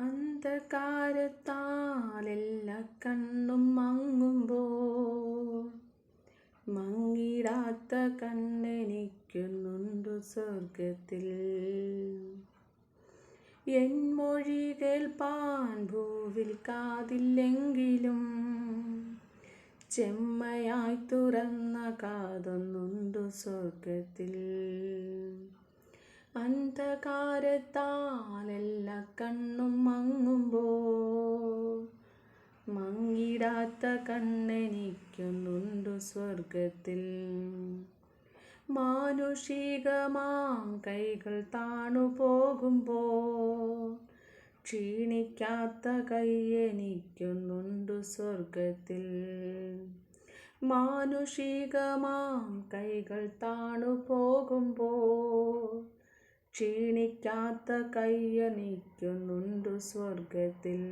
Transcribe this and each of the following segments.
അന്ധകാരത്താലെല്ലാ കണ്ണും മങ്ങുമ്പോൾ മങ്ങിടാത്ത കണ്ണെനിക്കുന്നുണ്ടു സ്വർഗത്തിൽ എൻ മൊഴി കേൾപ്പാൻ ഭൂവിൽ കാതില്ലെങ്കിലും ചെമ്മയായി തുറന്ന കാതൊന്നുണ്ടു സ്വർഗത്തിൽ അന്ധകാരത്താലെല്ലാ കണ്ണും മങ്ങുമ്പോൾ മങ്ങിടാത്ത കണ്ണെനിക്കുന്നുണ്ടു സ്വർഗത്തിൽ മാനുഷികമാം കൈകൾ താണു പോകുമ്പോൾ ക്ഷീണിക്കാത്ത കൈയെനിക്കുന്നുണ്ടു സ്വർഗത്തിൽ മാനുഷികമാം കൈകൾ താണു പോകുമ്പോൾ ക്ഷീണിക്കാത്ത കയ്യണിക്കുന്നുണ്ടു സ്വർഗത്തിൽ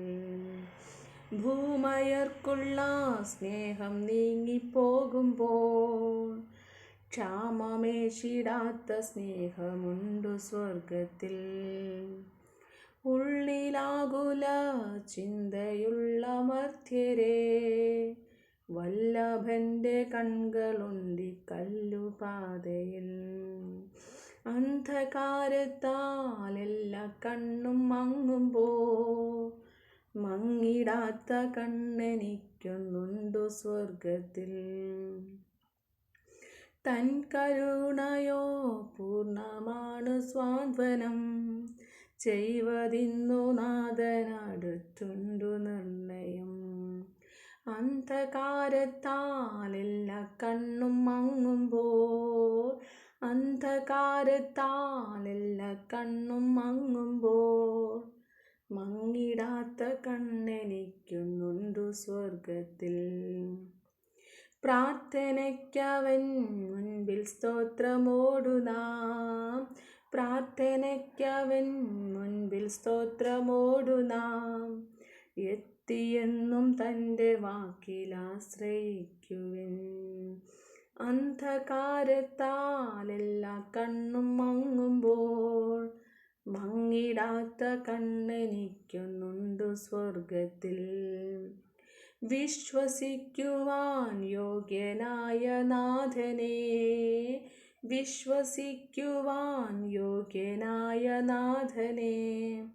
ഭൂമയർക്കുള്ള സ്നേഹം നീങ്ങിപ്പോകുമ്പോൾ ക്ഷാമമേശിടാത്ത സ്നേഹമുണ്ടു സ്വർഗത്തിൽ ഉള്ളിലാകുല ചിന്തയുള്ള മധ്യരേ വല്ലഭന്റെ കൺകളുണ്ടി കല്ലുപാതയിൽ. അന്ധകാരത്താലെല്ലാ കണ്ണും മങ്ങുമ്പോ മങ്ങിടാത്ത കണ്ണെനിക്കുന്നുണ്ടു സ്വർഗത്തിൽ തൻ കരുണയോ പൂർണമാണ് സ്വാന്തനം ചെയ്വതിന്നു നാഥനടുത്തുണ്ടു നിർണയം. അന്ധകാരത്താലെല്ലാ കണ്ണും മങ്ങുമ്പോൾ അന്ധകാരത്താലെല്ലാ കണ്ണും മങ്ങുമ്പോൾ മങ്ങിടാത്ത കണ്ണെനിക്കുന്നുണ്ടു സ്വർഗത്തിൽ പ്രാർത്ഥനയ്ക്കവൻ മുൻപിൽ സ്തോത്രമോടുനാം പ്രാർത്ഥനയ്ക്കവൻ മുൻപിൽ സ്തോത്രമോടുനാം എത്തിയെന്നും തന്റെ വാക്കിലാശ്രയിക്കുവിൻ അന്ധകാരത്താലെല്ലാ കണ്ണും മങ്ങുമ്പോൾ മങ്ങിടാത്ത കണ്ണെനിക്കുന്നുണ്ടു സ്വർഗത്തിൽ വിശ്വസിക്കുവാൻ യോഗ്യനായ നാഥനെ വിശ്വസിക്കുവാൻ യോഗ്യനായ നാഥനെ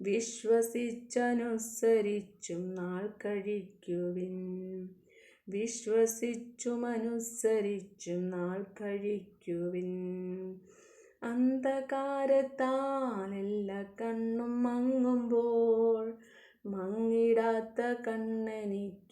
വിശ്വസിച്ചനുസരിച്ചും നാൾ കഴിക്കുവിൻ. വിശ്വസിച്ചുമനുസരിച്ചും നാൾ കഴിക്കുവിൻ അന്ധകാരത്താലല്ല കണ്ണും മങ്ങുമ്പോൾ മങ്ങിടാത്ത കണ്ണെനിക്ക്